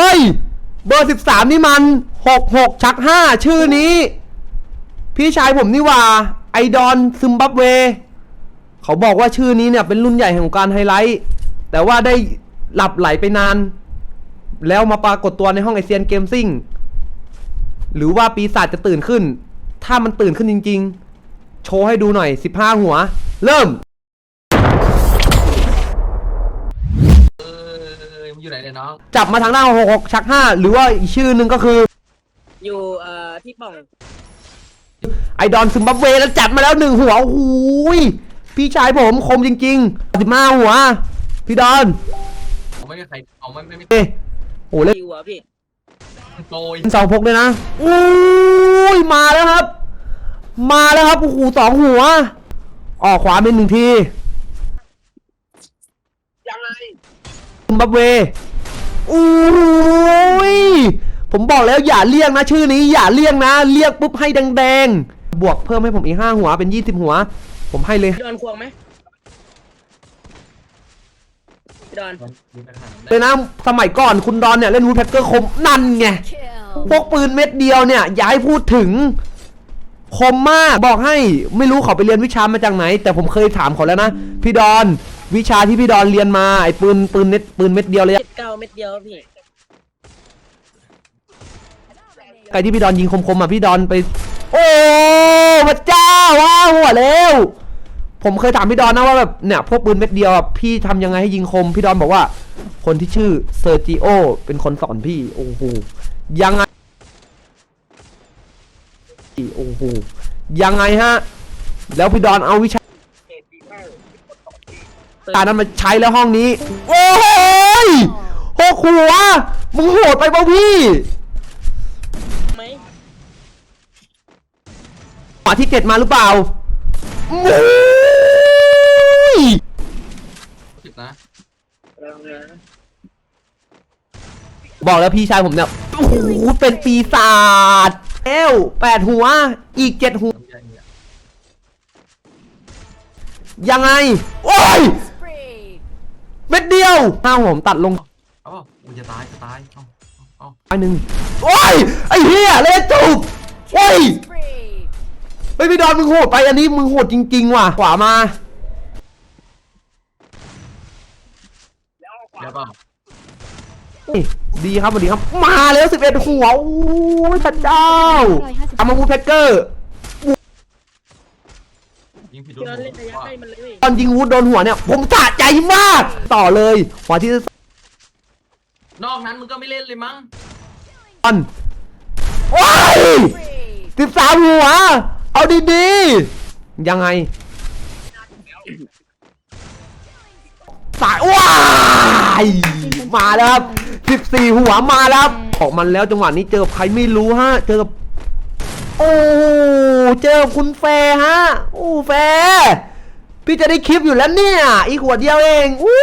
เฮ้ย เบอร์สิบสามนี่มันหกหกชักห้าชื่อนี้ พี่ชายผมนี่ว่า ไอดอนซึมบับเว เขาบอกว่าชื่อนี้เนี่ยเป็นรุ่นใหญ่แห่งการไฮไลท์ แต่ว่าได้หลับไหลไปนาน แล้วมาปรากฏตัวในห้องไอเซียนเกมซิ่ง หรือว่าปีศาจจะตื่นขึ้น ถ้ามันตื่นขึ้นจริง ๆ โชว์ให้ดูหน่อย 15 หัว เริ่ม อมันอยู่ไหนเนี่ยน้อง จับมาทางหน้าหกหกชักห้าหรือว่าอีกชื่อหนึ่งก็คือ อยู่เอ่อที่ป่องไอดอนซึมบับเวแล้วจัดมาแล้วหนึ่งหัวโอ้โหยพี่ชายผมคมจริงๆสิบห้าหัว พี่ดอนผมไม่มีใครเอาไม่ไม่ไม่เอ้โอ้เล่นอยู่หัวพี่โกยสองพกเลยนะอุ้ยมาแล้วครับ มาแล้วครับโอ้โหสองหัว ออกขวาเป็นหนึ่งที ยังไง ซิ มบับเวอุ้ย ผมบอกแล้วอย่าเลี่ยงนะชื่อนี้อย่าเลี่ยงนะ เรียกปุ๊บให้แดงๆ บวกเพิ่มให้ผมอีกห้าหัวเป็นยี่สิบหัว ผมให้เลยพี่ดอนควงไหมพี่ดอนมีปัญหาเลยนะสมัยก่อนคุณดอนเนี่ยเล่นวูดแพ็กเกอร์คมนั่นไงพวกปืนเม็ดเดียวเนี่ยอย่าให้พูดถึงคมมากบอกให้ไม่รู้เขาไปเรียนวิชามาจากไหน แต่ผมเคยถามเขาแล้วนะ พี่ดอน วิชาที่พี่ดอนเรียนมาไอ้ปืนปืนเม็ดปืนเม็ดเดียวเลยเจ็ดเก้าเม็ดเดียวพี่ไอ้ที่พี่ดอนยิงคมๆอะพี่ดอนไป โอ้พระเจ้าว้าวหัวแล้วผมเคยถามพี่ดอนนะว่าแบบเนี่ยพวกปืนเม็ดเดียวอะพี่ทำยังไงให้ยิงคม พี่ดอนบอกว่า คนที่ชื่อเซอร์จิโอเป็นคนสอนพี่โอ้โหยังไงโอ้โหยังไงฮะ แล้วพี่ดอนเอาวิชา การนั้นมาใช้แล้วห้องนี้ โอ้ยหกหัวมึงโหดไปเปล่าพี่ไหมหมาที่เจ็ดมาหรือเปล่าโอ้ยสิบนะลองนะบอกแล้วพี่ชายผมเนี่ยโอ้โหเป็นปีศาจเอ้วแปดหัว อีกเจ็ดหัวต้องแยกเนี่ยยังไง โอ้ยเม็ดเดียว ห้าหัวผมตัดลงเอ้ากูจะตายจะตายเอ้าเอ้าอันหนึ่งโอ้ยไอ้เหี้ยเลยจูบโอ้ยเฮ้ยพี่ดอนมึงโหดไปอันนี้มึงโหดจริงๆว่ะขวามาเดี๋ยวเปล่านี่ดีครับสวัสดีครับ มาแล้วสิบเอ็ดหัวโอ้ยพระเจ้าทำมาวูดแพ็กเกอร์ ยิงผิดโดพี่นดอนหัวเล่นระยะว่าใกล้มันเลยตอนยิงวูดโดนหัวเนี่ย ผมสะใจมาก ต่อเลยหัวที่นอกนั้นมึงก็ไม่เล่นเลยมั้งตอนโอ้ยสิบสามหัว เอาดีๆ ยังไงสายว้ายมาแล้วครับสิบสี่หัวมาแล้วครับออกมันแล้วจังหวะนี้เจอกับใครไม่รู้ฮะ เจอกับ โอ้เจอคุณแฟฮะโอ้แฟพี่จะได้คลิปอยู่แล้วเนี่ย อีกหัวเดียวเองอู้